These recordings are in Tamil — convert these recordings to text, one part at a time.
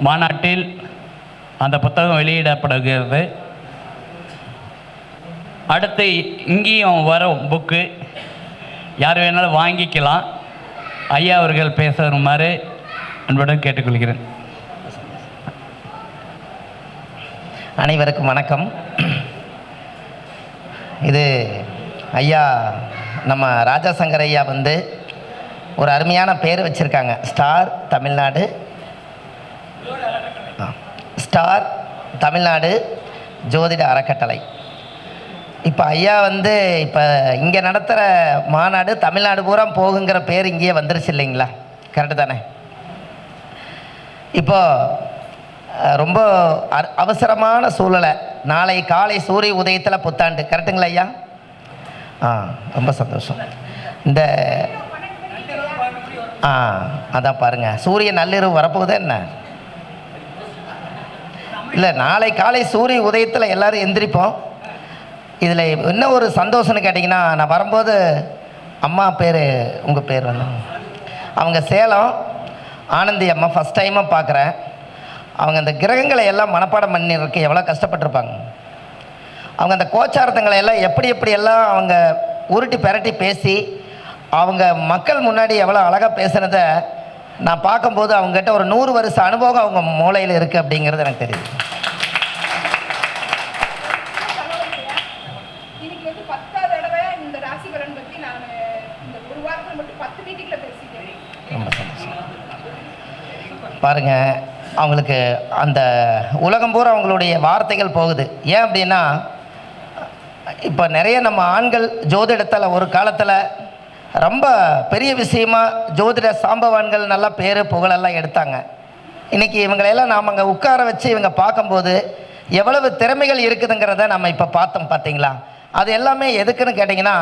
மாநாட்டில் அந்த புத்தகம் வெளியிடப்படுகிறது. அடுத்து இங்கேயும் வரும் புக்கு யார் வேணாலும் வாங்கிக்கலாம். ஐயா அவர்கள் பேச வருமாறு அன்புடன் கேட்டுக்கொள்கிறேன். அனைவருக்கும் வணக்கம். இது ஐயா நம்ம ராஜாசங்கர் ஐயா வந்து ஒரு அருமையான பேர் வச்சுருக்காங்க. ஸ்டார் தமிழ்நாடு ஸ்டார் தமிழ்நாடு ஜோதிட அறக்கட்டளை. இப்போ ஐயா வந்து இப்போ இங்கே நடத்துகிற மாநாடு தமிழ்நாடு பூரா போகுங்கிற பேர் இங்கேயே வந்துருச்சு இல்லைங்களா? கரெக்டு தானே? இப்போ ரொம்ப அ- அவசரமான சூழலை நாளை காலை சூரிய உதயத்தில் புத்தாண்டு. கரெக்டுங்களா ஐயா? ஆ ரொம்ப சந்தோஷம். இந்த ஆ அதான் பாருங்கள் சூரிய நள்ளிரவு வரப்போகுது என்ன? இல்லை நாளை காலை சூரிய உதயத்தில் எல்லோரும் எந்திரிப்போம். இதில் என்ன ஒரு சந்தோஷம்னு கேட்டிங்கன்னா நான் வரும்போது அம்மா பேர் உங்கள் பேர் வந்து? அவங்க சேலம் ஆனந்தி அம்மா ஃபஸ்ட் டைமாக பார்க்குறேன் அவங்க அந்த கிரகங்களை எல்லாம் மனப்பாடம் பண்ணிருக்கு எவ்வளோ கஷ்டப்பட்டிருப்பாங்க. அவங்க அந்த கோச்சாரத்தங்களை எல்லாம் எப்படி எப்படி எல்லாம் அவங்க உருட்டி பெரட்டி பேசி அவங்க மக்கள் முன்னாடி எவ்வளோ அழகாக பேசுனதை நான் பார்க்கும்போது அவங்ககிட்ட ஒரு நூறு வருஷ அனுபவம் அவங்க மூளையில் இருக்குது அப்படிங்கிறது எனக்கு தெரியுது. பாருங்க அவங்களுக்கு அந்த உலகம் பூரா அவங்களுடைய வார்த்தைகள் போகுது. ஏன் அப்படின்னா இப்போ நிறைய நம்ம ஆண்கள் ஜோதிடத்தில் ஒரு காலத்தில் ரொம்ப பெரிய விஷயமா ஜோதிட சாம்பவான்கள் நல்லா பேர் புகழெல்லாம் எடுத்தாங்க. இன்றைக்கி இவங்களையெல்லாம் நாம் அங்கே உட்கார வச்சு இவங்க பார்க்கும்போது எவ்வளவு திறமைகள் இருக்குதுங்கிறத நம்ம இப்போ பார்த்தோம் பார்த்தீங்களா? அது எல்லாமே எதுக்குன்னு கேட்டிங்கன்னா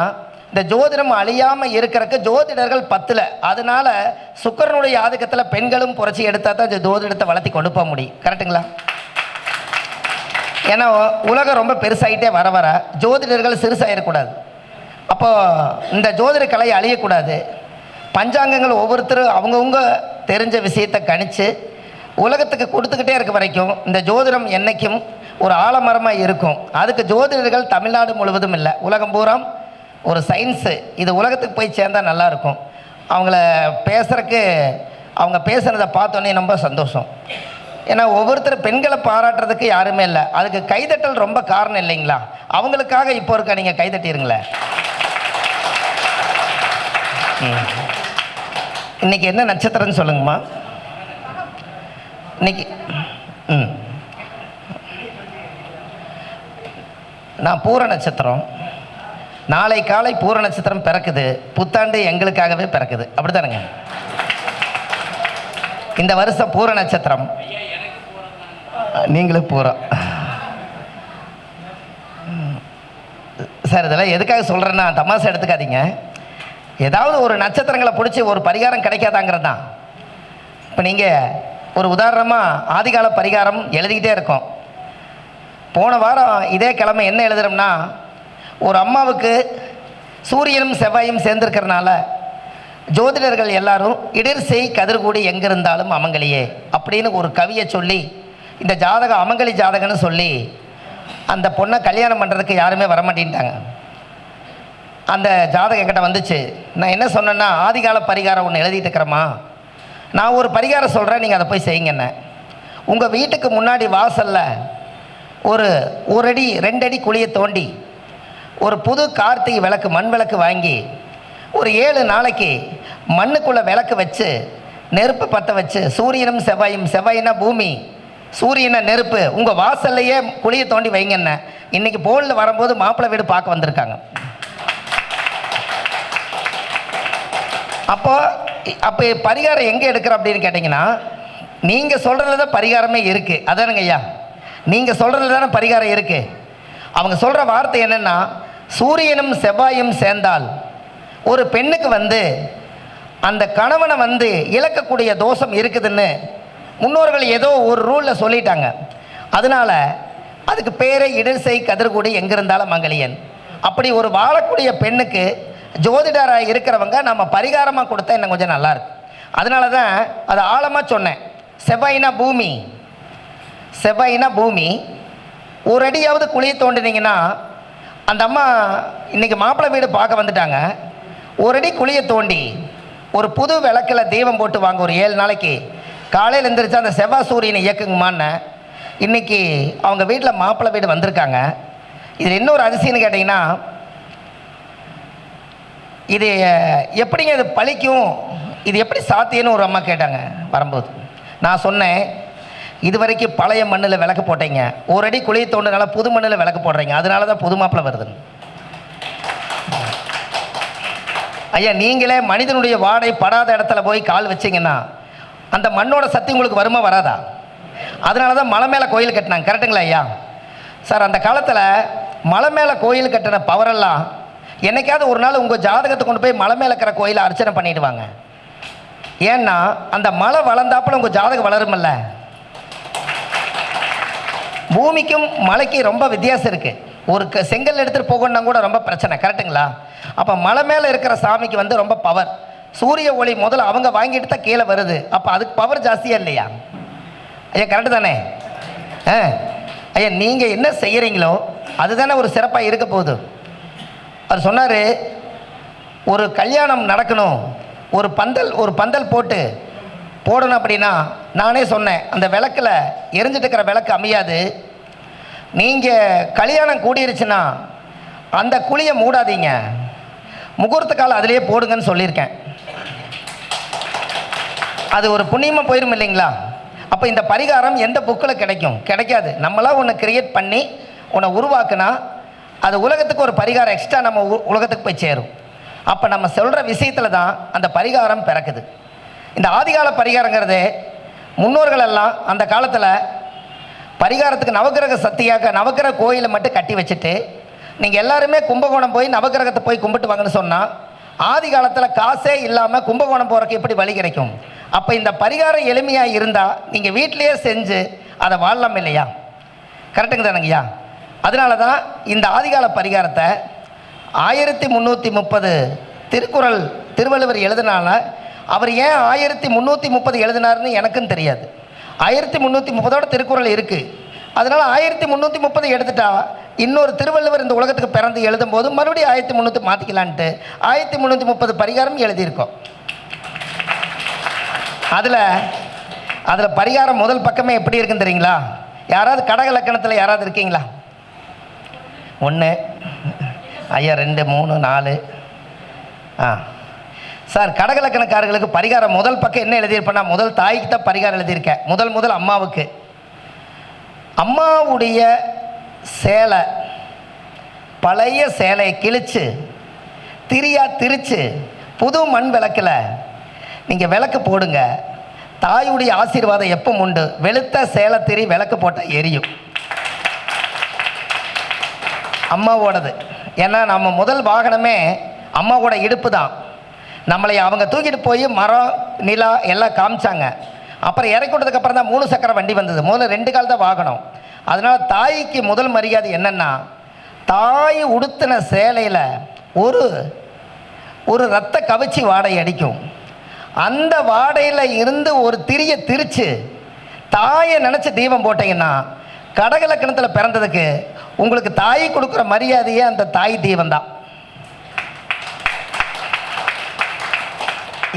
இந்த ஜோதிடம் அழியாமல் இருக்கிறக்கு ஜோதிடர்கள் பத்தில். அதனால சுக்கரனுடைய ஆதிக்கத்தில் பெண்களும் புரட்சி எடுத்தால் தான் ஜோதிடத்தை வளர்த்தி கொண்டு போக முடியும். கரெக்டுங்களா ஏன்னா உலகம் ரொம்ப பெருசாகிட்டே வர வர ஜோதிடர்கள் சிறுசாயிடக்கூடாது அப்போ இந்த ஜோதிட கலை அழியக்கூடாது. பஞ்சாங்கங்கள் ஒவ்வொருத்தரும் அவங்கவுங்க தெரிஞ்ச விஷயத்தை கணித்து உலகத்துக்கு கொடுத்துக்கிட்டே இருக்க வரைக்கும் இந்த ஜோதிடம் என்றைக்கும் ஒரு ஆலமரமாக இருக்கும். அதுக்கு ஜோதிடர்கள் தமிழ்நாடு முழுவதும் இல்லை. உலகம் பூரா ஒரு சயின்ஸு இது உலகத்துக்கு போய் சேர்ந்தால் நல்லாயிருக்கும் அவங்கள பேசுகிறக்கு அவங்க பேசுகிறத பார்த்தோன்னே ரொம்ப சந்தோஷம். ஏன்னா ஒவ்வொருத்தர் பெண்களை பாராட்டுறதுக்கு யாருமே இல்லை. அதுக்கு கைதட்டல் ரொம்ப காரணம் இல்லைங்களா? அவங்களுக்காக இப்போ இருக்க நீங்கள் கைதட்டிருங்களேன். ம். இன்னைக்கு என்ன நட்சத்திரம்னு சொல்லுங்கம்மா. இன்னைக்கு ம். நான் பூர நட்சத்திரம். நாளை காலை பூர நட்சத்திரம் பிறக்குது. புத்தாண்டு எங்களுக்காகவே பிறக்குது. அப்படி தானுங்க இந்த வருஷம் பூர நட்சத்திரம். நீங்களும் போகிறோம் சார் இதெல்லாம் எதுக்காக சொல்கிறேன்னா தமாசை எடுத்துக்காதீங்க. ஏதாவது ஒரு நட்சத்திரங்களை பிடிச்சி ஒரு பரிகாரம் கிடைக்காதாங்கிறது தான். இப்போ நீங்கள் ஒரு உதாரணமாக ஆதிகால பரிகாரம் எழுதிக்கிட்டே இருக்கோம். போன வாரம் இதே கிழமை என்ன எழுதுறோம்னா ஒரு அம்மாவுக்கு சூரியனும் செவ்வாயும் சேர்ந்துருக்கிறனால ஜோதிடர்கள் எல்லாரும் இடர் செய் கதிர்கூடி எங்கிருந்தாலும் அமங்கலியே அப்படின்னு ஒரு கவியை சொல்லி இந்த ஜாதகம் அமங்கலி ஜாதகம்னு சொல்லி அந்த பொண்ணை கல்யாணம் பண்ணுறதுக்கு யாருமே வரமாட்டேன்ட்டாங்க. அந்த ஜாதகம் என்கிட்ட வந்துச்சு. நான் என்ன சொன்னேன்னா ஆதிகால பரிகாரம் ஒன்று எழுதிட்டு இருக்கிறேம்மா. நான் ஒரு பரிகாரம் சொல்கிறேன் நீங்கள் அதை போய் செய்யுங்கண்ணே உங்கள் வீட்டுக்கு முன்னாடி வாசலில் ஒரு ஒரு அடி ரெண்டு அடி குழியை தோண்டி ஒரு புது கார்த்திகை விளக்கு மண் விளக்கு வாங்கி ஒரு ஏழு நாளைக்கு மண்ணுக்குள்ளே விளக்கு வச்சு நெருப்பு பற்ற வச்சு சூரியனும் செவ்வாயும் செவ்வாயினா பூமி சூரியனை நெருப்பு உங்கள் வாசல்லையே குழியை தோண்டி வைங்கண்ணே இன்னைக்கு போலில் வரும்போது மாப்பிள்ளை வீடு பார்க்க வந்திருக்காங்க. அப்போ அப்போ பரிகாரம் எங்கே எடுக்கிற அப்படின்னு கேட்டிங்கன்னா நீங்கள் சொல்கிறதுல தான் பரிகாரமே இருக்குது அதானுங்க ஐயா. நீங்கள் சொல்கிறதுல தானே பரிகாரம் இருக்குது அவங்க சொல்கிற வார்த்தை என்னென்னா சூரியனும் செவ்வாயும் சேர்ந்தால் ஒரு பெண்ணுக்கு வந்து அந்த கணவனை வந்து இழக்கக்கூடிய தோஷம் இருக்குதுன்னு முன்னோர்கள் ஏதோ ஒரு ரூலில் சொல்லிட்டாங்க. அதனால அதுக்கு பேரை இடர்சை கதிர்கூடி எங்கே இருந்தாலும் மங்கலியன். அப்படி ஒரு வாழக்கூடிய பெண்ணுக்கு ஜோதிடராக இருக்கிறவங்க நம்ம பரிகாரமாக கொடுத்தா இன்னும் கொஞ்சம் நல்லாயிருக்கு அதனால தான் அதை ஆழமாக சொன்னேன். செவ்வாயினா பூமி. செவ்வாயினா பூமி. ஒரு அடியாவது குழியை தோண்டினீங்கன்னா அந்த அம்மா இன்றைக்கி மாப்பிள்ளை வீடு பார்க்க வந்துட்டாங்க. ஒரு அடி குழியை தோண்டி ஒரு புது விளக்கில் தெய்வம் போட்டு வாங்க ஒரு ஏழு நாளைக்கு. காலையில் எழுந்திரிச்சு அந்த செவ்வாய் சூரியனை இயக்குங்கம்மான்னு இன்னைக்கு அவங்க வீட்டில் மாப்பிள்ளை வீடு வந்திருக்காங்க. இதில் இன்னொரு அதிசயம்னு கேட்டிங்கன்னா இது எப்படிங்க இது பழிக்கும்? இது எப்படி சாத்தியன்னு ஒரு அம்மா கேட்டாங்க வரும்போது. நான் சொன்னேன் இது வரைக்கும் பழைய மண்ணில் விளக்கு போட்டீங்க. ஒரு அடி குழியை தோண்டினால புது மண்ணில் விளக்கு போடுறீங்க. அதனால தான் புது மாப்பிள்ளை வருதுன்னு. ஐயா நீங்களே மனிதனுடைய வாடை படாத இடத்துல போய் கால் வச்சிங்கன்னா அந்த மண்ணோட சக்தி உங்களுக்கு வருமா வராதா? அதனால தான் மலை மேலே கோயில் கட்டினாங்க. கரெக்டுங்களா ஐயா? சார் அந்த காலத்தில் மலை மேலே கோயில் கட்டின பவரெல்லாம் என்னைக்காவது ஒரு நாள் உங்கள் ஜாதகத்தை கொண்டு போய் மலை மேலே இருக்கிற கோயிலை அர்ச்சனை பண்ணிடுவாங்க. ஏன்னா அந்த மலை வளர்ந்தாப்புல உங்கள் ஜாதகம் வளருமில்ல பூமிக்கும் மலைக்கும் ரொம்ப வித்தியாசம் இருக்குது ஒரு செங்கல் எடுத்துகிட்டு போகணுன்னா கூட ரொம்ப பிரச்சனை. கரெக்டுங்களா அப்போ மலை மேலே இருக்கிற சாமிக்கு வந்து ரொம்ப பவர் சூரிய ஒளி முதல்ல அவங்க வாங்கிட்டு தான் கீழே வருது. அப்போ அதுக்கு பவர் ஜாஸ்தியாக இல்லையா? ஐயா கரெக்டு தானே? ஆ ஐயா நீங்கள் என்ன செய்கிறீங்களோ அதுதானே ஒரு சிறப்பாக இருக்க போகுது. அவர் சொன்னார் ஒரு கல்யாணம் நடக்கணும். ஒரு பந்தல் ஒரு பந்தல் போட்டு போடணும் அப்படின்னா நானே சொன்னேன் அந்த விளக்கில் எரிஞ்சிட்டு இருக்கிற விளக்கு அமையாது. நீங்கள் கல்யாணம் கூடிருச்சுன்னா அந்த குழியை மூடாதீங்க. முகூர்த்த காலம் அதிலேயே போடுங்கன்னு சொல்லியிருக்கேன். அது ஒரு புண்ணியமாக போயிடும் இல்லைங்களா? அப்போ இந்த பரிகாரம் எந்த புக்கில் கிடைக்கும்? கிடைக்காது. நம்மளாக ஒன்று கிரியேட் பண்ணி உன்னை உருவாக்குனா அது உலகத்துக்கு ஒரு பரிகாரம் எக்ஸ்ட்ரா நம்ம உ- உலகத்துக்கு போய் சேரும். அப்போ நம்ம சொல்கிற விஷயத்தில் தான் அந்த பரிகாரம் பிறக்குது. இந்த ஆதிகால பரிகாரங்கிறது முன்னோர்கள் எல்லாம் அந்த காலத்தில் பரிகாரத்துக்கு நவக்கிரக சக்தியாக நவக்கிரக கோயிலை மட்டும் கட்டி வச்சுட்டு நீங்கள் எல்லாருமே கும்பகோணம் போய் நவக்கிரகத்தை போய் கும்பிட்டு வாங்கன்னு சொன்னால் ஆதி காலத்தில் காசே இல்லாமல் கும்பகோணம் போகிறக்கு எப்படி வழி கிடைக்கும்? அப்போ இந்த பரிகாரம் எளிமையாக இருந்தால் நீங்கள் வீட்டிலேயே செஞ்சு அதை வாழலாம் இல்லையா? கரெக்டுங்க தானங்கய்யா? அதனால தான் இந்த ஆதிகால பரிகாரத்தை ஆயிரத்தி முந்நூற்றி முப்பது திருக்குறள் திருவள்ளுவர் எழுதினால அவர் ஏன் ஆயிரத்தி முந்நூற்றி முப்பது எழுதினாருன்னு எனக்கும் தெரியாது. ஆயிரத்தி முந்நூற்றி முப்பதோட திருக்குறள் இருக்குது அதனால் ஆயிரத்தி முந்நூற்றி முப்பது எடுத்துட்டா இன்னொரு திருவள்ளுவர் இந்த உலகத்துக்கு பிறந்து எழுதும் போது மறுபடியும் ஆயிரத்தி முந்நூற்றி மாற்றிக்கலான்ட்டு ஆயிரத்தி முந்நூற்றி முப்பது பரிகாரம் எழுதியிருக்கோம். அதில் அதில் பரிகாரம் முதல் பக்கமே எப்படி இருக்குன்னு தெரியுங்களா? யாராவது கடக லக்கணத்தில் யாராவது இருக்கீங்களா? ஒன்று ஐயா ரெண்டு மூணு நாலு. ஆ. சார் கடக லக்கணக்காரர்களுக்கு பரிகாரம் முதல் பக்கம் என்ன எழுதியிருப்பேன்னா முதல் தாய்க்கு தான் பரிகாரம் எழுதியிருக்கேன். முதல் முதல் அம்மாவுக்கு. அம்மாவுடைய சேலை பழைய சேலையை கிழிச்சு திரியா திரித்து புது மண் விளக்கில் நீங்கள் விளக்கு போடுங்க. தாயுடைய ஆசீர்வாதம் எப்போ உண்டு. வெளுத்த சேலை திரி விளக்கு போட்டால் எரியும். அம்மாவோடது. ஏன்னா நம்ம முதல் வாகனமே அம்மாவோட இடுப்பு தான். நம்மளை அவங்க தூக்கிட்டு போய் மரம் நிலா எல்லாம் காமிச்சாங்க. அப்புறம் இறக்கி விட்டதுக்கு அப்புறம் தான் மூணு சக்கர வண்டி வந்தது. முதல்ல ரெண்டு கால் தான் வாகனம். அதனால் தாய்க்கு முதல் மரியாதை என்னென்னா தாய் உடுத்தின சேலையில் ஒரு ஒரு ரத்த கவிச்சி வாடை அடிக்கும். அந்த வாடையில் இருந்து ஒரு திரியை திரிச்சு தாயை நினச்சி தீபம் போட்டீங்கன்னா கடகலக்கணத்தில் பிறந்ததுக்கு உங்களுக்கு தாய் கொடுக்குற மரியாதையே அந்த தாய் தீபம் தான்.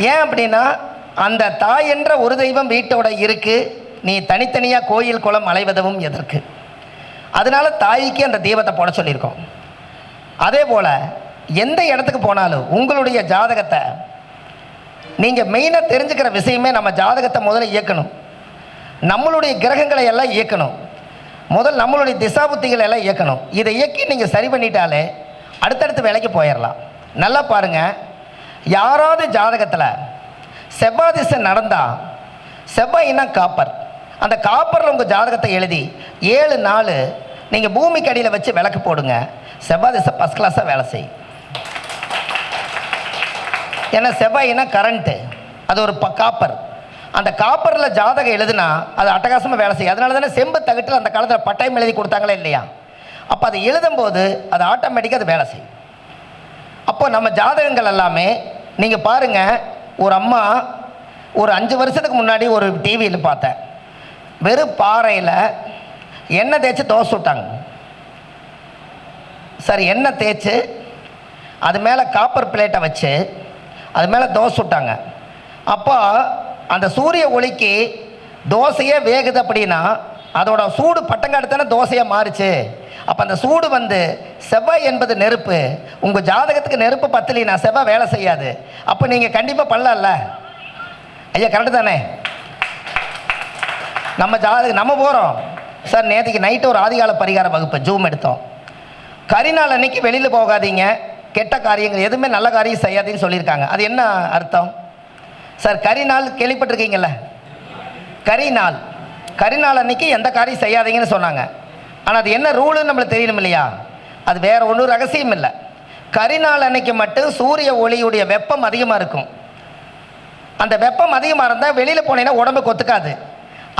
ஏன் அப்படின்னா அந்த தாய் என்ற ஒரு தெய்வம் வீட்டோட இருக்கு. நீ தனித்தனியாக கோயில் குளம் அலைவதவும் எதற்கு? அதனால தாய்க்கு அந்த தெய்வத்தை போட சொல்லியிருக்கோம். அதே போல் எந்த இடத்துக்கு போனாலும் உங்களுடைய ஜாதகத்தை நீங்கள் மெயினாக தெரிஞ்சுக்கிற விஷயமே நம்ம ஜாதகத்தை முதல்ல இயக்கணும். நம்மளுடைய கிரகங்களை எல்லாம் இயக்கணும். முதல் நம்மளுடைய திசாபுத்திகளை எல்லாம் இயக்கணும். இதை இயக்கி நீங்கள் சரி பண்ணிட்டாலே அடுத்தடுத்து வேலைக்கு போயிடலாம். நல்லா பாருங்கள் யாராவது ஜாதகத்தில் செவ்வாய் திசை நடந்தால் செவ்வாய்னா காப்பர். அந்த காப்பரில் உங்கள் ஜாதகத்தை எழுதி ஏழு நாள் நீங்கள் பூமிக்கு அடியில் வச்சு விளக்கு போடுங்க. செவ்வாய் திசை ஃபஸ்ட் கிளாஸாக வேலை செய்யும். ஏன்னா செவ்வாய்னா கரண்ட்டு அது ஒரு ப காப்பர். அந்த காப்பரில் ஜாதகம் எழுதுனா அது அட்டகாசமாக வேலை செய்யும். அதனால தானே செம்பு தகட்டில் அந்த காலத்தில் பட்டயம் எழுதி கொடுத்தாங்களே இல்லையா? அப்போ அதை எழுதும்போது அது ஆட்டோமேட்டிக்காக அது வேலை செய்யும். அப்போ நம்ம ஜாதகங்கள் எல்லாமே நீங்கள் பாருங்கள் ஒரு அம்மா ஒரு அஞ்சு வருஷத்துக்கு முன்னாடி ஒரு டிவியில் பார்த்தேன். வெறும் பாறையில் எண்ணெய் தேய்ச்சி தோசை விட்டாங்க சரி எண்ணெய் தேய்ச்சி அது மேலே காப்பர் பிளேட்டை வச்சு அது மேலே தோசை விட்டாங்க அப்போ அந்த சூரிய ஒளிக்கு தோசையே வேகுது அப்படின்னா அதோட சூடு பட்டங்காடு தானே தோசையாக மாறுச்சு. அப்போ அந்த சூடு வந்து செவ்வாய் என்பது நெருப்பு. உங்கள் ஜாதகத்துக்கு நெருப்பு பத்தலினா செவ்வாய் வேலை செய்யாது. அப்போ நீங்கள் கண்டிப்பாக பண்ணலாம்ல? ஐயா கரெக்டு தானே? நம்ம ஜாதக நம்ம போகிறோம் சார் நேற்றுக்கு நைட்டு ஒரு ஆதிகால பரிகார வகுப்பு ஜூம் எடுத்தோம். கரிநாள் அன்னைக்கு வெளியில் போகாதீங்க. கெட்ட காரியங்கள் எதுவுமே நல்ல காரியம் செய்யாதீங்கன்னு சொல்லியிருக்காங்க. அது என்ன அர்த்தம்? சார் கரிநாள் கேள்விப்பட்டிருக்கீங்கல்ல? கரிநாள். கரிநாள் அன்னைக்கு எந்த காரியம் செய்யாதீங்கன்னு சொன்னாங்க. ஆனால் அது என்ன ரூலுன்னு நம்மளுக்கு தெரியணும் இல்லையா அது வேற ஒன்றும் ரகசியம் இல்லை. கரிநாள் அன்னைக்கு மட்டும் சூரிய ஒளியுடைய வெப்பம் அதிகமாக இருக்கும். அந்த வெப்பம் அதிகமாக இருந்தால் வெளியில் போனீங்கன்னா உடம்பு கொத்துக்காது.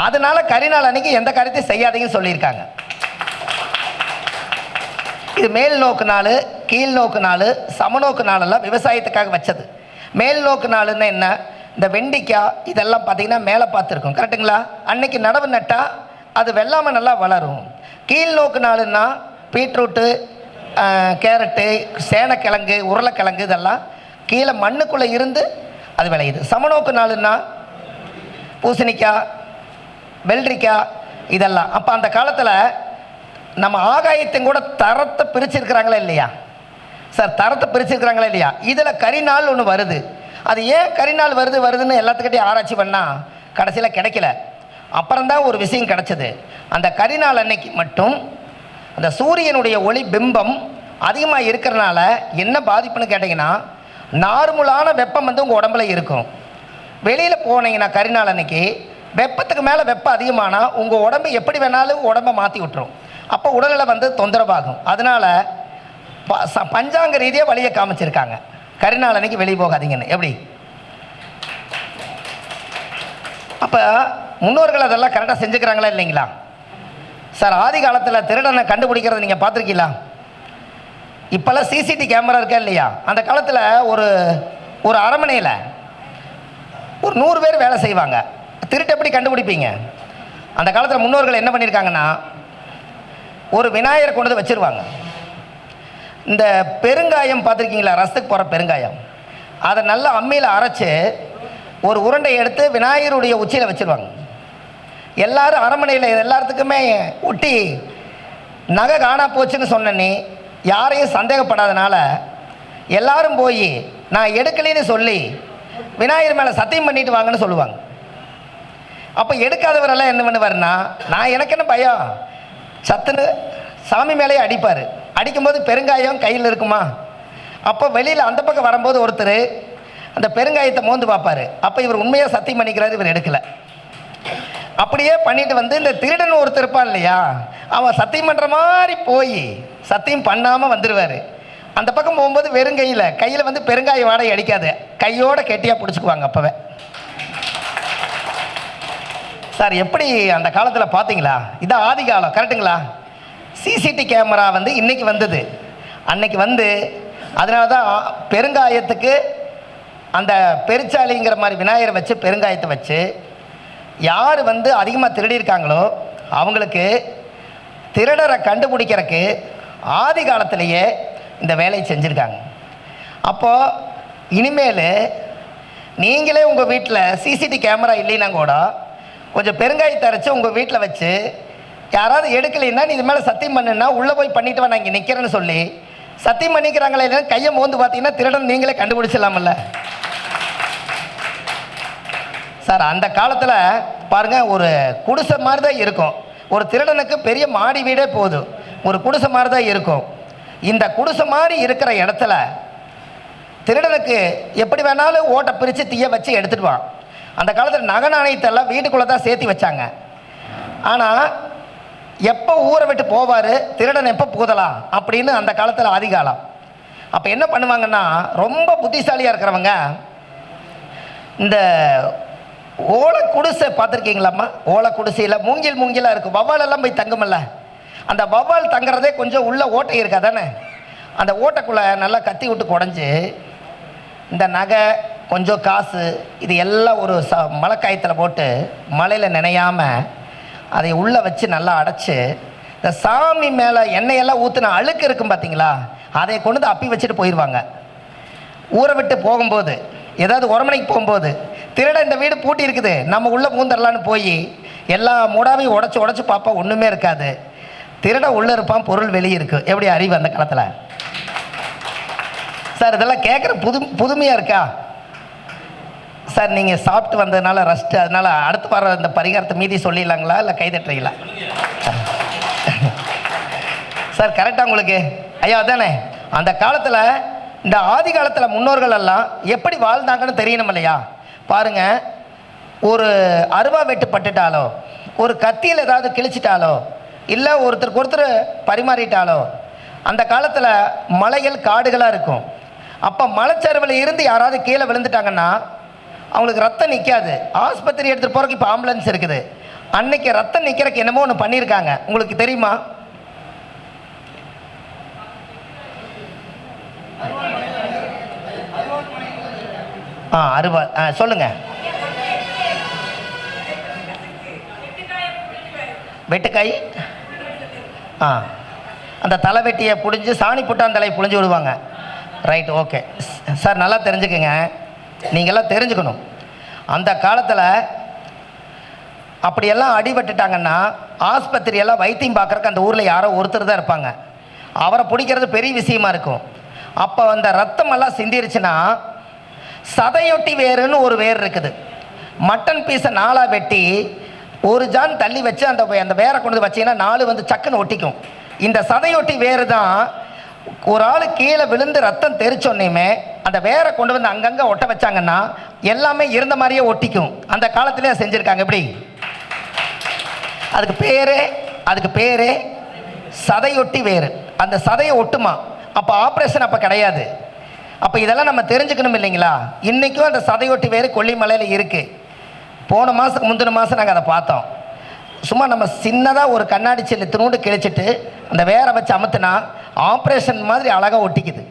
அதனால கரிநாள் அன்னைக்கு எந்த காரியத்தையும் செய்யாதீங்கன்னு சொல்லியிருக்காங்க. இது மேல் நோக்கு நாள் கீழ் நோக்கு நாள் சமநோக்கு நாளெல்லாம் விவசாயத்துக்காக வச்சது. மேல் நோக்கு நாளுன்னா என்ன? இந்த வெண்டிக்காய் இதெல்லாம் பார்த்தீங்கன்னா மேலே பார்த்துருக்கோம். கரெக்டுங்களா அன்னைக்கு நடவு நட்டால் அது வெள்ளாமை நல்லா வளரும். கீழ் நோக்குனாலுன்னா பீட்ரூட்டு கேரட்டு சேனக்கிழங்கு உருளைக்கிழங்கு இதெல்லாம் கீழே மண்ணுக்குள்ளே இருந்து அது விளையுது. சமநோக்கு நாளுன்னா பூசணிக்காய் வெள்ளரிக்காய் இதெல்லாம். அப்போ அந்த காலத்தில் நம்ம ஆகாயத்தையும் கூட தரத்தை பிரிச்சிருக்கிறாங்களா இல்லையா? சார் தரத்தை பிரிச்சிருக்கிறாங்களா இல்லையா? இதில் கரிநாள் ஒன்று வருது. அது ஏன் கரிநாள் வருது வருதுன்னு எல்லாத்துக்கிட்டையும் ஆராய்ச்சி பண்ணால் கடைசியில் கிடைக்கல. அப்புறம்தான் ஒரு விஷயம் கிடச்சிது. அந்த கரிநாள் அன்னைக்கு மட்டும் அந்த சூரியனுடைய ஒளி பிம்பம் அதிகமாக இருக்கிறனால என்ன பாதிப்புன்னு கேட்டிங்கன்னா நார்மலான வெப்பம் வந்து உங்கள் உடம்புல இருக்கும். வெளியில் போனீங்கன்னா கரிநாள் அன்னைக்கு வெப்பத்துக்கு மேலே வெப்பம் அதிகமானால் உங்கள் உடம்பு எப்படி வேணாலும் உடம்பை மாற்றி விட்டுரும். அப்போ உடல்நிலை வந்து தொந்தரவாகும். அதனால் ப- ச- பஞ்சாங்க ரீதியாக வழியை காமிச்சிருக்காங்க. கரிநாள் அன்னைக்கு வெளியே போகாதீங்கன்னு. எப்படி? அப்போ முன்னோர்கள் அதெல்லாம் கரெக்டாக செஞ்சுக்கிறாங்களா இல்லைங்களா? சார் ஆதி காலத்தில் திருடனை கண்டுபிடிக்கிறத நீங்கள் பார்த்துருக்கீங்களா? இப்போல்லாம் சிசிடி கேமரா இருக்கா இல்லையா? அந்த காலத்தில் ஒரு ஒரு அரமனையில் ஒரு நூறு பேர் வேலை செய்வாங்க. திருட்டு எப்படி கண்டுபிடிப்பீங்க? அந்த காலத்தில் முன்னோர்கள் என்ன பண்ணியிருக்காங்கன்னா ஒரு விநாயகர் கொண்டு வந்து வச்சிருவாங்க. இந்த பெருங்காயம் பார்த்துருக்கீங்களா? ரசத்துக்கு போகிற பெருங்காயம். அதை நல்லா அம்மியில் அரைச்சு ஒரு உருண்டை எடுத்து விநாயகருடைய உச்சியில் வச்சிருவாங்க. எல்லாரும் அரண்மனையில் எல்லாத்துக்குமே ஊட்டி நகை காணா போச்சுன்னு சொன்னனே யாரையும் சந்தேகப்படாதனால எல்லாரும் போய் நான் எடுக்கலைன்னு சொல்லி விநாயகர் மேலே சத்தியம் பண்ணிட்டு வாங்கன்னு சொல்லுவாங்க. அப்போ எடுக்காதவரெல்லாம் என்ன பண்ணுவார்னா நான் எனக்கு என்ன பயம்? சத்துன்னு சாமி மேலேயே அடிப்பார். அடிக்கும்போது பெருங்காயம் கையில் இருக்குமா? அப்போ வெளியில் அந்த பக்கம் வரும்போது ஒருத்தர் அந்த பெருங்காயத்தை மோந்து பார்ப்பார். அப்போ இவர் உண்மையாக சத்தியம் பண்ணிக்கிறார் இவர் எடுக்கலை. அப்படியே பண்ணிட்டு வந்து இந்த திருடன் ஒருத்தர் இருப்பான் இல்லையா அவன் சத்தியம் பண்ணுற மாதிரி போய் சத்தியம் பண்ணாமல் வந்துடுவார் அந்த பக்கம் போகும்போது வெறும் கையில் கையில் வந்து பெருங்காய வாடகை அடிக்காது. கையோட கெட்டியாக பிடிச்சிக்குவாங்க அப்போவே. சார் எப்படி அந்த காலத்தில் பார்த்தீங்களா இதான் ஆதி காலம் கரெக்டுங்களா சிசிடி கேமரா வந்து இன்றைக்கி வந்தது. அன்னைக்கு வந்து அதனால தான் பெருங்காயத்துக்கு அந்த பெருச்சாலிங்கிற மாதிரி விநாயகரை வச்சு பெருங்காயத்தை வச்சு யார் வந்து அதிகமாக திருடியிருக்காங்களோ அவங்களுக்கு திருடரை கண்டுபிடிக்கிறதுக்கு ஆதி காலத்திலேயே இந்த வேலையை செஞ்சுருக்காங்க. அப்போது இனிமேல் நீங்களே உங்கள் வீட்டில் சிசிடி கேமரா இல்லைன்னா கூட கொஞ்சம் பெருங்காயத்தை அரைச்சி உங்கள் வீட்டில் வச்சு யாராவது எடுக்கலைன்னா நீ இது மேலே சத்தியம் பண்ணுன்னா உள்ளே போய் பண்ணிட்டு வா நான் இங்கே நிற்கிறேன்னு சொல்லி சத்தியம் பண்ணிக்கிறாங்களே இல்லைன்னா கையை மோந்து பார்த்தீங்கன்னா திருடன் நீங்களே கண்டுபிடிச்சிடலாமல்ல சார் அந்த காலத்தில் பாருங்க ஒரு குடிசை மாதிரி தான் இருக்கும். ஒரு திருடனுக்கு பெரிய மாடி வீடே போதும். ஒரு குடிசை மாதிரி தான் இருக்கும். இந்த குடிசை மாதிரி இருக்கிற இடத்துல திருடனுக்கு எப்படி வேணாலும் ஓட்டை பிரித்து தீய வச்சு எடுத்துடுவான் அந்த காலத்தில் நகை நாணயத்தெல்லாம் வீட்டுக்குள்ளே தான் சேர்த்து வச்சாங்க. ஆனால் எப்போ ஊரை விட்டு போவார்? திருடன் எப்போ பூதலாம் அப்படின்னு அந்த காலத்தில் அதிகாலம். அப்போ என்ன பண்ணுவாங்கன்னா ரொம்ப புத்திசாலியாக இருக்கிறவங்க இந்த ஓலை குடிசை பார்த்துருக்கீங்களாம்மா? ஓலை குடிசையில் மூங்கில் மூங்கிலாக இருக்கும். வவ்வால் போய் தங்குமல்ல அந்த வவ்வால் தங்குறதே கொஞ்சம் உள்ளே ஓட்டை இருக்கா தானே? அந்த ஓட்டைக்குள்ளே நல்லா கத்தி விட்டு குடஞ்சி இந்த நகை கொஞ்சம் காசு இது எல்லாம் ஒரு ச மழைக்காயத்தில் போட்டு மழையில் நினையாமல் அதை உள்ளே வச்சு நல்லா அடைச்சி இந்த சாமி மேலே எண்ணெயெல்லாம் ஊற்றின அழுக்கு இருக்கும் பார்த்தீங்களா அதை கொண்டு வந்து அப்பி வச்சுட்டு போயிடுவாங்க ஊரை விட்டு போகும்போது ஏதாவது ஒரு மணிக்கு போகும்போது திருட இந்த வீடு பூட்டி இருக்குது. நம்ம உள்ளே பூந்தரலான்னு போய் எல்லா மூடாவையும் உடச்சி உடச்சி பார்ப்பா ஒன்றுமே இருக்காது. திருட உள்ளே இருப்பான் பொருள் வெளியே இருக்கு. எப்படி அறிவு அந்த காலத்தில்? சார் இதெல்லாம் கேட்குற புது புதுமையாக இருக்கா? சார் நீங்கள் சாப்பிட்டு வந்ததுனால ரெஸ்ட்டு அதனால் அடுத்து வர இந்த பரிகாரத்தை மீதி சொல்லிடலாங்களா இல்லை கைதட்டுறீங்களா? சார் கரெக்டாக உங்களுக்கு? ஐயா அதானே? அந்த காலத்தில் இந்த ஆதி காலத்தில் முன்னோர்கள் எல்லாம் எப்படி வாழ்ந்தாங்கன்னு தெரியணும் இல்லையா? பாருங்க ஒரு அருவா வெட்டு பட்டுட்டாலோ ஒரு கத்தியில் ஏதாவது கிழிச்சிட்டாலோ இல்லை ஒருத்தருக்கு ஒருத்தர் பரிமாறிட்டாலோ அந்த காலத்தில் மலைகள் காடுகளாக இருக்கும். அப்போ மலைச்சரிவில் இருந்து யாராவது கீழே விழுந்துட்டாங்கன்னா அவங்களுக்கு ரத்தம் நிற்காது ஆஸ்பத்திரி எடுத்துகிட்டு போகிறதுக்கு இப்போ ஆம்புலன்ஸ் இருக்குது. அன்னைக்கு ரத்தம் நிற்கிறக்கு என்னமோ ஒன்று பண்ணியிருக்காங்க. உங்களுக்கு தெரியுமா? ஆ அருவா ஆ சொல்லுங்கள் வெட்டுக்காய்? ஆ. அந்த தலைவெட்டியை புழிஞ்சு சாணி புட்டான் தலையை புழிஞ்சு விடுவாங்க. Right okay. சார் நல்லா தெரிஞ்சுக்குங்க. நீங்கள்லாம் தெரிஞ்சுக்கணும். அந்த காலத்தில் அப்படியெல்லாம் அடிபட்டுட்டாங்கன்னா ஆஸ்பத்திரியெல்லாம் வைத்தியம் பார்க்குறக்கு அந்த ஊரில் யாரோ ஒருத்தர் தான் இருப்பாங்க. அவரை பிடிக்கிறது பெரிய விஷயமா இருக்கும். அப்போ அந்த ரத்தமெல்லாம் சிந்திருச்சுன்னா சதையொட்டி வேருன்னு ஒரு வேர் இருக்குது. மட்டன் பீஸை நாலாக வெட்டி ஒரு ஜான் தள்ளி வச்சு அந்த அந்த வேரை கொண்டு வந்து வச்சீங்கன்னா நாலு வந்து சக்குன்னு ஒட்டிக்கும். இந்த சதையொட்டி வேறு தான் ஒரு ஆள் கீழே விழுந்து ரத்தம் தெரிச்சோன்னே அந்த வேரை கொண்டு வந்து அங்கங்கே ஒட்ட வச்சாங்கன்னா எல்லாமே இருந்த மாதிரியே ஒட்டிக்கும். அந்த காலத்திலே செஞ்சுருக்காங்க. எப்படி? அதுக்கு பேரே அதுக்கு பேரே சதையொட்டி வேறு. அந்த சதையை ஒட்டுமா? அப்போ ஆப்ரேஷன் அப்போ கிடையாது. அப்போ இதெல்லாம் நம்ம தெரிஞ்சுக்கணும் இல்லைங்களா? இன்றைக்கும் அந்த சதையொட்டி வேறு கொல்லிமலையில் இருக்குது போன மாதத்துக்கு முந்தின மாதம் நாங்கள் அதை பார்த்தோம். சும்மா நம்ம சின்னதாக ஒரு கண்ணாடி செல்லு திருண்டு கிழிச்சிட்டு அந்த வேரை வச்சு அமுத்துனா ஆப்ரேஷன் மாதிரி அழகாக ஒட்டிக்குது.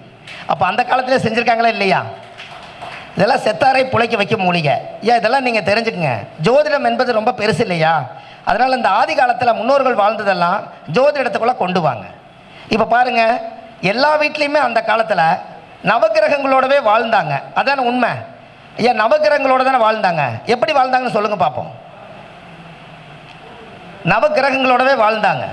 அப்போ அந்த காலத்திலே செஞ்சுருக்காங்களா இல்லையா? இதெல்லாம் செத்தாரை புழைக்க வைக்க மூலிகை. ஏன் இதெல்லாம் நீங்கள் தெரிஞ்சுக்கங்க. ஜோதிடம் என்பது ரொம்ப பெருசு இல்லையா? அதனால் இந்த ஆதி காலத்தில் முன்னோர்கள் வாழ்ந்ததெல்லாம் ஜோதிடத்துக்குள்ளே கொண்டு வாங்க. இப்போ பாருங்கள் எல்லா வீட்லேயுமே அந்த காலத்தில் நவக்கிரகங்களோடவே வாழ்ந்தாங்க. அதான உண்மை? ஏன் நவகிரகங்களோட தானே வாழ்ந்தாங்க. எப்படி வாழ்ந்தாங்கன்னு சொல்லுங்கள் பார்ப்போம் நவக்கிரகங்களோடவே வாழ்ந்தாங்க.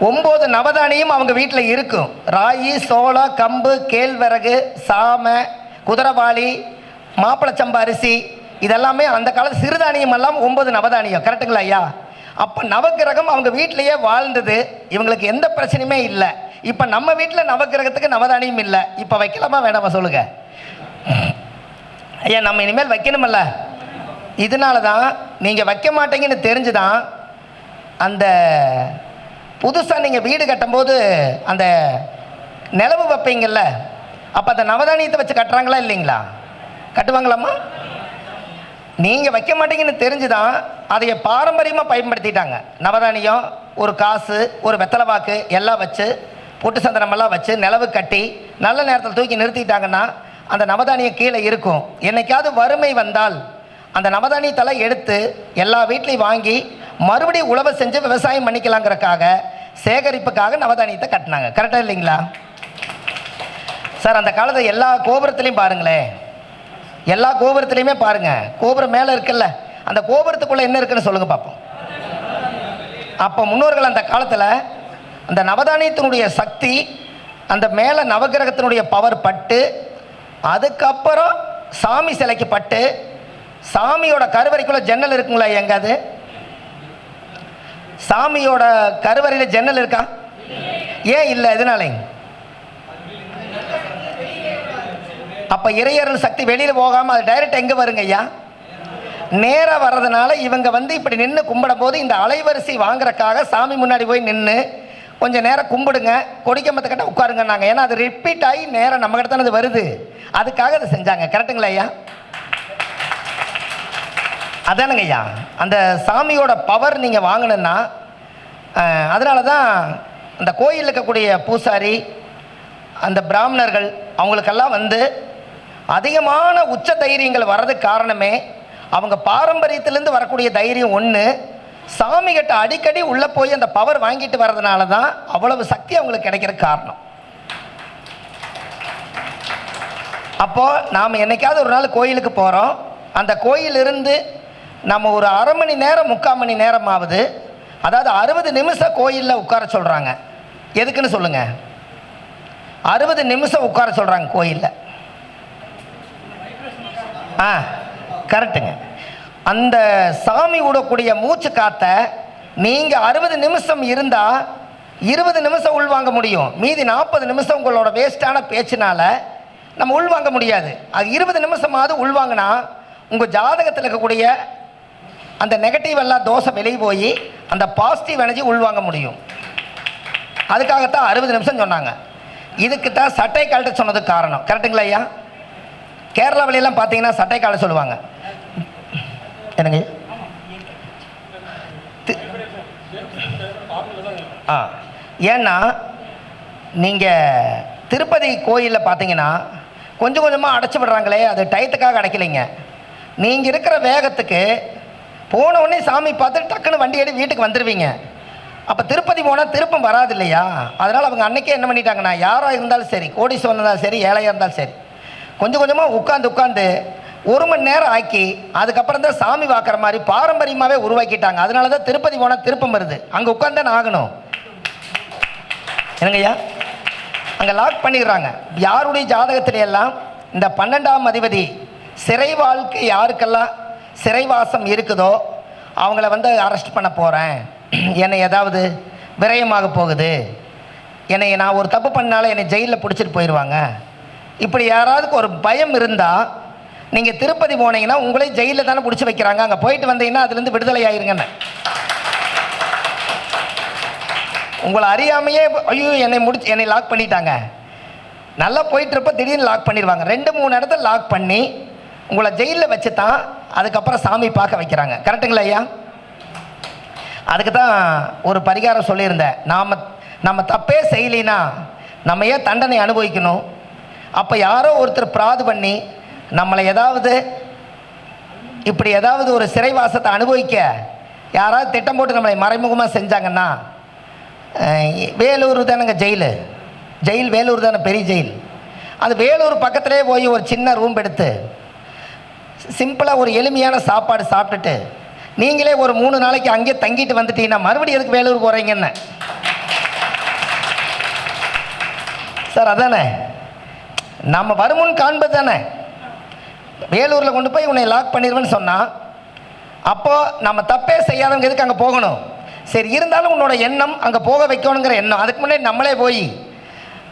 ஒம்பது நவதானியம் அவங்க வீட்டில் இருக்கும். ராகி சோளம் கம்பு கேழ்வரகு சாமை குதிரவாளி மாப்பிளச்சம்பா அரிசி இதெல்லாமே அந்த காலத்து சிறுதானியம் எல்லாம் ஒம்பது நவதானியம். கரெக்டுங்களா ஐயா? அப்போ நவக்கிரகம் அவங்க வீட்டிலையே வாழ்ந்தது. இவங்களுக்கு எந்த பிரச்சனையுமே இல்லை. இப்போ நம்ம வீட்டில் நவக்கிரகத்துக்கு நவதானியம் இல்லை. இப்போ வைக்கலாமா வேணாமா சொல்லுங்க. ஐயா நம்ம இனிமேல் வைக்கணுமல்ல. இதனால தான் நீங்கள் வைக்க மாட்டீங்கன்னு தெரிஞ்சு தான் அந்த புதுசாக நீங்கள் வீடு கட்டும்போது அந்த நிலவு வைப்பீங்கள்ல அப்போ அந்த நவதானியத்தை வச்சு கட்டுறாங்களா இல்லைங்களா? கட்டுவாங்களாம்மா? நீங்கள் வைக்க மாட்டீங்கன்னு தெரிஞ்சு தான் அதைய பாரம்பரியமாக பயன்படுத்திட்டாங்க. நவதானியம் ஒரு காசு ஒரு வெத்தலை வாக்கு எல்லாம் வச்சு பொட்டு சந்தனமெல்லாம் வச்சு நிலவு கட்டி நல்ல நேரத்தில் தூக்கி நிறுத்திட்டாங்கன்னா அந்த நவதானியம் கீழே இருக்கும். என்னைக்காவது வறுமை வந்தால் அந்த நவதானியத்தெல்லாம் எடுத்து எல்லா வீட்லேயும் வாங்கி மறுபடியும் உழவு செஞ்சு விவசாயம் பண்ணிக்கலாங்கிறக்காக சேகரிப்புக்காக நவதானியத்தை கட்டினாங்க. கரெக்டாக இல்லைங்களா? சார் அந்த காலத்தில் எல்லா கோபுரத்துலேயும் பாருங்களேன் எல்லா கோபுரத்துலேயுமே பாருங்கள் கோபுரம் மேலே இருக்குல்ல அந்த கோபுரத்துக்குள்ளே என்ன இருக்குன்னு சொல்லுங்கள் பார்ப்போம் அப்போ முன்னோர்கள் அந்த காலத்தில் அந்த நவதானியத்தினுடைய சக்தி அந்த மேலே நவகிரகத்தினுடைய பவர் பட்டு அதுக்கப்புறம் சாமி சிலைக்கு பட்டு சாமியோட கருவறைக்குள்ளே ஜன்னல் இருக்குங்களா எங்காது சாமியோட கருவறையில் ஜன்னல் இருக்கா? ஏன் இல்லை எதனாலைங்க அப்போ இறையரல் சக்தி வெளியில் போகாமல் அது டைரக்ட் எங்கே வருங்க ஐயா? நேராக வர்றதுனால இவங்க வந்து இப்படி நின்று கும்பிடும் போது இந்த அலைவரிசை வாங்குறக்காக சாமி முன்னாடி போய் நின்று கொஞ்சம் நேரம் கும்பிடுங்க கொடிக்கம்பத்தை கட்ட உட்காருங்க நாங்கள் ஏன்னா அது ரிப்பீட் ஆகி நேரம் நம்ம கிட்ட தானே அது வருது. அதுக்காக அதை செஞ்சாங்க. கரெக்டுங்களா ஐயா? அதானுங்க ஐயா. அந்த சாமியோட பவர் நீங்கள் வாங்கணுன்னா அதனால தான் அந்த கோயிலில் இருக்கக்கூடிய பூசாரி அந்த பிராமணர்கள் அவங்களுக்கெல்லாம் வந்து அதிகமான உச்ச தைரியங்கள் வர்றதுக்கு காரணமே அவங்க பாரம்பரியத்திலேருந்து வரக்கூடிய தைரியம் ஒன்று சாமி கிட்ட அடிக்கடி உள்ளே போய் அந்த பவர் வாங்கிட்டு வர்றதுனால தான் அவ்வளவு சக்தி அவங்களுக்கு கிடைக்கிற காரணம். அப்போது நாம் என்னைக்காவது ஒரு நாள் கோயிலுக்கு போகிறோம் அந்த கோயிலிருந்து நம்ம ஒரு அரை மணி நேரம் முக்கால் மணி நேரம் ஆகுது அதாவது அறுபது நிமிஷம் கோயிலில் உட்கார சொல்கிறாங்க எதுக்குன்னு சொல்லுங்கள் அறுபது நிமிஷம் உட்கார சொல்கிறாங்க கோயிலில். ஆ கரெக்டுங்க அந்த சாமி விடக்கூடிய மூச்சு காத்த நீங்கள் அறுபது நிமிஷம் இருந்தால் இருபது நிமிஷம் உள்வாங்க முடியும். மீதி நாற்பது நிமிஷம் உங்களோட வேஸ்ட்டான பேச்சினால் நம்ம உள்வாங்க முடியாது. அது இருபது நிமிஷமாவது உள்வாங்கினா உங்கள் ஜாதகத்தில் இருக்கக்கூடிய அந்த நெகட்டிவ் எல்லாம் தோசை வெளியே போய் அந்த பாசிட்டிவ் எனர்ஜி உள்வாங்க முடியும். அதுக்காகத்தான் அறுபது நிமிஷம் சொன்னாங்க. இதுக்கு தான் சட்டை கழட்ட சொன்னதுக்கு காரணம். கரெக்டுங்களா ஐயா? கேரளாவிலெல்லாம் பார்த்தீங்கன்னா சட்டை கால சொல்லுவாங்க. என்னங்க? தி- ஆ ஏன்னா நீங்கள் திருப்பதி கோயிலில் பார்த்தீங்கன்னா கொஞ்சம் கொஞ்சமாக அடைச்சி விடுறாங்களே அது டயத்துக்காக அடைக்கலைங்க. நீங்கள் இருக்கிற வேகத்துக்கு போன உடனே சாமி பார்த்து டக்குன்னு வண்டி வீட்டுக்கு வந்துடுவீங்க அப்போ திருப்பதி போனால் திருப்பம் வராது இல்லையா? அதனால் அவங்க அன்னைக்கே என்ன பண்ணிட்டாங்கன்னா யாராக இருந்தாலும் சரி கோடீஸ்வரன் இருந்தாலும் சரி ஏழையாக இருந்தாலும் சரி கொஞ்சம் கொஞ்சமாக உட்காந்து உட்காந்து ஒரு மணி நேரம் ஆக்கி அதுக்கப்புறம் தான் சாமி பார்க்குற மாதிரி பாரம்பரியமாகவே உருவாக்கிட்டாங்க. அதனால தான் திருப்பதி போனால் திருப்பம் வருது. அங்கே உட்காந்து தான் ஆகணும். என்னங்கய்யா? அங்கே லாக் பண்ணிடுறாங்க. யாருடைய ஜாதகத்தில எல்லாம் இந்த பன்னெண்டாம் அதிபதி சிறை வாழ்க்கை யாருக்கெல்லாம் சிறைவாசம் இருக்குதோ அவங்கள வந்து அரெஸ்ட் பண்ண போகிறேன் என்னை ஏதாவது விரயமாக போகுது. என்னை நான் ஒரு தப்பு பண்ணாலும் என்னை ஜெயிலில் பிடிச்சிட்டு போயிடுவாங்க இப்படி யாராவதுக்கு ஒரு பயம் இருந்தால் நீங்கள் திருப்பதி போனீங்கன்னா உங்களே ஜெயிலில் தானே பிடிச்சி வைக்கிறாங்க. அங்கே போயிட்டு வந்தீங்கன்னா அதுலேருந்து விடுதலை ஆயிருங்கன்னு. உங்களை அறியாமையே ஐயோ என்னை முடிச்சு என்னை லாக் பண்ணிட்டாங்க. நல்லா போயிட்டு இருப்ப திடீர்னு லாக் பண்ணிடுவாங்க. ரெண்டு மூணு இடத்த லாக் பண்ணி உங்களை ஜெயிலில் வச்சு தான் அதுக்கப்புறம் சாமி பார்க்க வைக்கிறாங்க. கரெக்டுங்களா ஐயா? அதுக்கு தான் ஒரு பரிகாரம் சொல்லியிருந்தேன். நாம் நம்ம தப்பே செய்யலினா நம்ம ஏன் தண்டனை அனுபவிக்கணும்? அப்போ யாரோ ஒருத்தர் பிராது பண்ணி நம்மளை ஏதாவது இப்படி ஏதாவது ஒரு சிறைவாசத்தை அனுபவிக்க யாராவது திட்டம் போட்டு நம்மளை மறைமுகமாக செஞ்சாங்கன்னா வேலூர் தானேங்க ஜெயிலு. ஜெயில் வேலூர் தானே பெரிய ஜெயில். அது வேலூர் பக்கத்திலே போய் ஒரு சின்ன ரூம் எடுத்து சிம்பிளாக ஒரு எளிமையான சாப்பாடு சாப்பிட்டுட்டு நீங்களே ஒரு மூணு நாளைக்கு அங்கேயே தங்கிட்டு வந்துட்டீங்கன்னா மறுபடியும் எதுக்கு வேலூர் போகிறீங்கன்னு சார் அதானே? நம்ம வருமுன் காண்பது தானே? வேலூரில் கொண்டு போய் உன்னை லாக் பண்ணிடுவேன்னு சொன்னால் அப்போது நம்ம தப்பே செய்யாதவங்க எதுக்கு அங்கே போகணும்? சரி இருந்தாலும் உன்னோட எண்ணம் அங்கே போக வைக்கணுங்கிற எண்ணம். அதுக்கு முன்னாடி நம்மளே போய்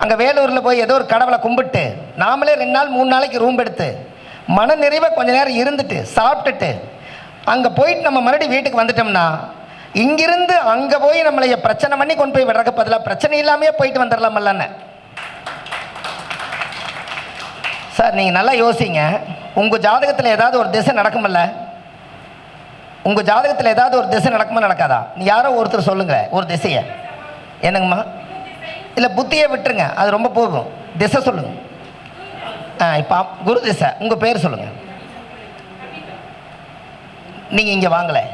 அங்கே வேலூரில் போய் ஏதோ ஒரு கடவுளை கும்பிட்டு நாமளே ரெண்டு நாள் மூணு நாளைக்கு ரூம் எடுத்து மன நிறைவாக கொஞ்ச நேரம் இருந்துட்டு சாப்பிட்டுட்டு அங்கே போயிட்டு நம்ம மறுபடியும் வீட்டுக்கு வந்துட்டோம்னா இங்கிருந்து அங்கே போய் நம்மளைய பிரச்சனை பண்ணி கொண்டு போய் விடுறதுக்கு பதிலாக பிரச்சனை இல்லாமையே போயிட்டு வந்துடலாமல்லன்னு சார் நீங்கள் நல்லா யோசிங்க. உங்கள் ஜாதகத்தில் ஏதாவது ஒரு திசை நடக்குமில்ல? உங்கள் ஜாதகத்தில் ஏதாவது ஒரு திசை நடக்குமா நடக்காதா? நீ யாரோ ஒருத்தர் சொல்லுங்கள் ஒரு திசையை. என்னங்கம்மா? இல்லை புத்தியை விட்டுருங்க. அது ரொம்ப போகும் திசை சொல்லுங்கள் ஆ இப்போ குரு திசை. உங்கள் பேர் சொல்லுங்கள் நீங்கள் இங்கே வாங்கலை.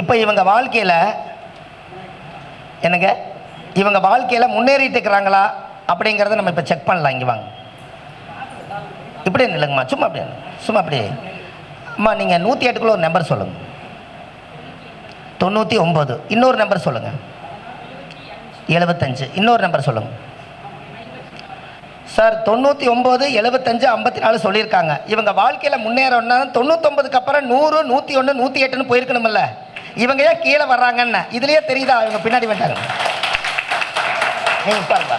இப்போ இவங்க வாழ்க்கையில் என்னங்க? இவங்க வாழ்க்கையில் முன்னேறிட்டு இருக்கிறாங்களா? அப்படிங்கிறத நம்ம இப்போ செக் பண்ணலாம். இங்கே வாங்க. இப்படி இல்லைங்கம்மா சும்மா அப்படியே சும்மா அப்படியே. அம்மா நீங்கள் நூற்றி எட்டுக்குள்ள ஒரு நம்பர் சொல்லுங்கள் தொண்ணூற்றி ஒம்பது இன்னொரு நம்பர் சொல்லுங்கள் எழுபத்தஞ்சு இன்னொரு நம்பர் சொல்லுங்கள் சார் தொண்ணூற்றி ஒம்பது எழுபத்தஞ்சு ஐம்பத்தி நாலு சொல்லியிருக்காங்க. இவங்க வாழ்க்கையில் முன்னேறோன்னா தொண்ணூத்தொம்பதுக்கு அப்புறம் நூறு நூற்றி ஒன்று நூற்றி எட்டுன்னு போயிருக்கணுமில்ல இவங்க ஏன் கீழே வர்றாங்கன்னு? இதுலேயே தெரியுதா? இவங்க பின்னாடி வந்துட்டாங்க. நீங்கள் பாருங்க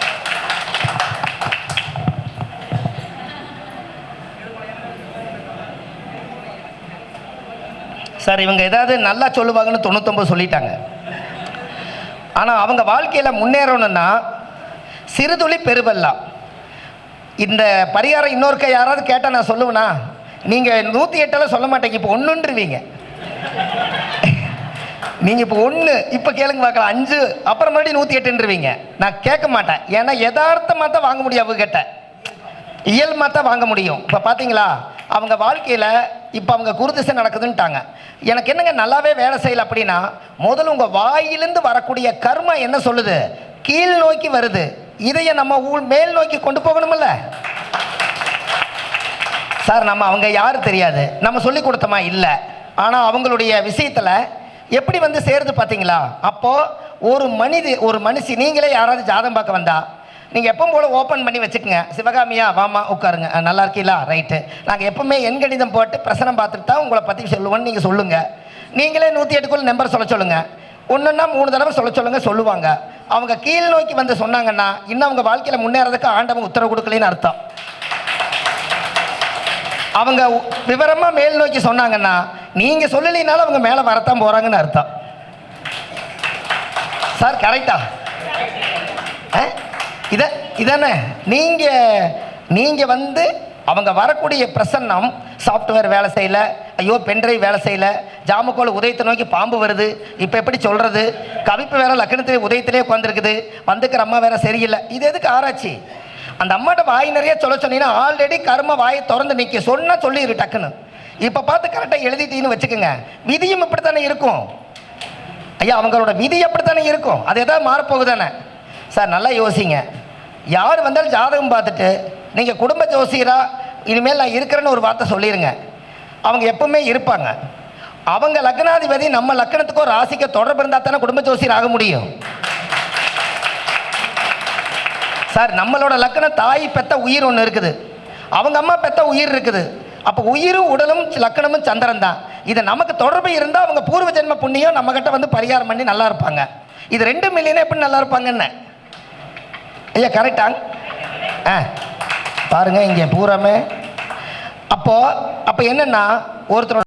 சார் இவங்க ஏதாவது நல்லா சொல்லுவாங்கன்னு தொண்ணூத்தொம்பது சொல்லிட்டாங்க. ஆனால் அவங்க வாழ்க்கையில் முன்னேறணும்னா சிறுதுளி பெருவெல்லாம் இந்த பரிகாரம் இன்னொருக்க யாராவது கேட்டால் நான் சொல்லுவேனா? நீங்கள் நூற்றி எட்டெல்லாம் சொல்ல மாட்டேங்க இப்போ ஒன்றுன்றுவீங்க நீங்கள் இப்போ ஒன்று இப்போ கேளுங்க பார்க்கலாம் அஞ்சு அப்புறம் மறுபடியும் நூற்றி எட்டுன்றவீங்க. நான் கேட்க மாட்டேன். ஏன்னா யதார்த்தமாக தான் வாங்க முடியும் அவங்ககிட்ட இயல்பாக தான் வாங்க முடியும். இப்போ பார்த்தீங்களா அவங்க வாழ்க்கையில் இப்போ அவங்க குருதிசை நடக்குதுன்ட்டாங்க. எனக்கு என்னங்க நல்லாவே வேலை செய்யல அப்படின்னா முதல்ல உங்கள் வாயிலிருந்து வரக்கூடிய கர்மா என்ன சொல்லுது? கீழ் நோக்கி வருது. இதையை நம்ம ஊழ் மேல் நோக்கி கொண்டு போகணுமில்ல? சார் நம்ம அவங்க யாரும் தெரியாது. நம்ம சொல்லி கொடுத்தோமா? இல்லை. ஆனால் அவங்களுடைய விஷயத்தில் எப்படி வந்து சேருது பார்த்தீங்களா அப்போது ஒரு மனித ஒரு மனுஷி நீங்களே யாராவது ஜாதகம் பார்க்க வந்தால் நீங்கள் எப்பவும் போல் ஓப்பன் பண்ணி வச்சுக்கோங்க. சிவகாமியா வாமா உட்காருங்க. நல்லா இருக்கீங்களா? ரைட்டு நாங்கள் எப்பவுமே எண் கணிதம் போட்டு பிரசனம் பார்த்துட்டு தான் உங்களை பற்றி சொல்லுவோன்னு நீங்கள் சொல்லுங்கள் நீங்களே நூற்றி எட்டுக்குள்ள நம்பர் சொல்ல சொல்லுங்கள் ஒன்றுன்னா மூணு தடவை சொல்ல சொல்லுங்க சொல்லுவாங்க. அவங்க கீழ் நோக்கி வந்து சொன்னாங்கன்னா இன்னும் அவங்க வாழ்க்கையில் முன்னேறதுக்கு ஆண்டவன் உத்தரவு கொடுக்கலன்னு அர்த்தம். அவங்க உ- விவரமா மேல் நோக்கி சொன்னாங்கன்னா நீங்க சொல்லலைனாலும் அவங்க மேல வரத்தான் போறாங்கன்னு அர்த்தம். சார் கரெக்டா இதை இதானே? நீங்கள் நீங்கள் வந்து அவங்க வரக்கூடிய பிரசன்னம் சாஃப்ட்வேர் வேலை செய்யலை ஐயோ பென்ட்ரைவ் வேலை செய்யலை ஜாமக்கோள் உதயத்தை நோக்கி பாம்பு வருது இப்போ எப்படி சொல்கிறது கவிப்பு வேற லக்கணத்திலே உதயத்திலே உட்காந்துருக்குது வந்துக்கிற அம்மா வேற சரியில்லை. இது எதுக்கு ஆராய்ச்சி? அந்த அம்மாட்ட வாய் நிறைய சொல்ல சொன்னீங்கன்னா ஆல்ரெடி கர்ம வாயை திறந்து நிற்க சொன்னால் சொல்லிடு டக்குன்னு. இப்போ பார்த்து கரெக்டாக எழுதிட்டீங்கன்னு வச்சுக்கோங்க. விதியும் இப்படி தானே இருக்கும். ஐயா அவங்களோட விதி அப்படித்தானே இருக்கும். அது எதாவது மாறப்போகுதானே? சார் நல்லா யோசிங்க. யார் வந்தாலும் ஜாதகம் பார்த்துட்டு நீங்கள் குடும்ப ஜோசியராக இனிமேல் நான் இருக்கிறேன்னு ஒரு வார்த்தை சொல்லிடுங்க அவங்க எப்பவுமே இருப்பாங்க. அவங்க லக்னாதிபதி நம்ம லக்னத்துக்கோ ராசிக்கோ தொடர்பு இருந்தால் தானே குடும்ப ஜோசியர் ஆக முடியும். சார் நம்மளோட லக்கணம் தாய் பெத்த உயிர் ஒன்று இருக்குது. அவங்க அம்மா பெத்த உயிர் இருக்குது. அப்போ உயிரும் உடலும் லக்கணமும் சந்திரன் தான். இது நமக்கு தொடர்பு இருந்தால் அவங்க பூர்வ ஜென்ம புண்ணியம் நம்மக்கிட்ட வந்து பரிகாரம் பண்ணி நல்லா இருப்பாங்க. இது ரெண்டு மில்லியனே எப்படி நல்லா இருப்பாங்கன்னு? ஐயா கரெக்டா ஆ? பாருங்க இங்கே பூராமே. அப்போ அப்போ என்னன்னா ஒருத்தரோட